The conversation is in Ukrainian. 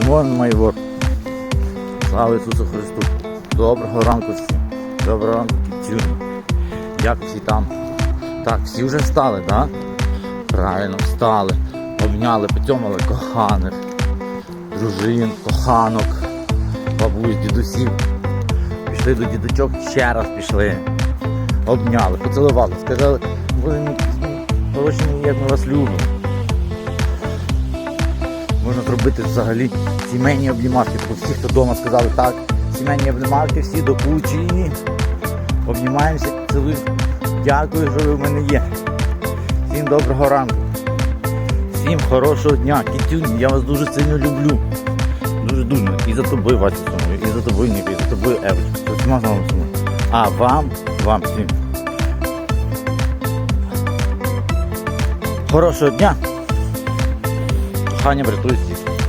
Йдемо майвор. Слава Ісусу Христу! Доброго ранку всім! Доброго ранку, кітюні! Як всі там? Так, всі вже встали, так? Да? Правильно, встали. Обняли, потьомали коханих, дружин, коханок, бабусь, дідусів. Пішли до дідочок, ще раз пішли. Обняли, поцілували, сказали, ви хороші мої, як ми вас любимо. Можна зробити взагалі сімейні облімашки. Тобто всі, хто вдома сказали так, сімейні облімашки, всі до кучі. Обнімаємося, цілуємо. Дякую, що ви в мене є. Всім доброго ранку. Всім хорошого дня. Кітюні, я вас дуже сильно люблю. Дуже дуже. І за тобою, Вася, і за тобою, Ніка, і за тобою, Евочка. А вам, вам всім. Хорошого дня. Кохання врятує всіх.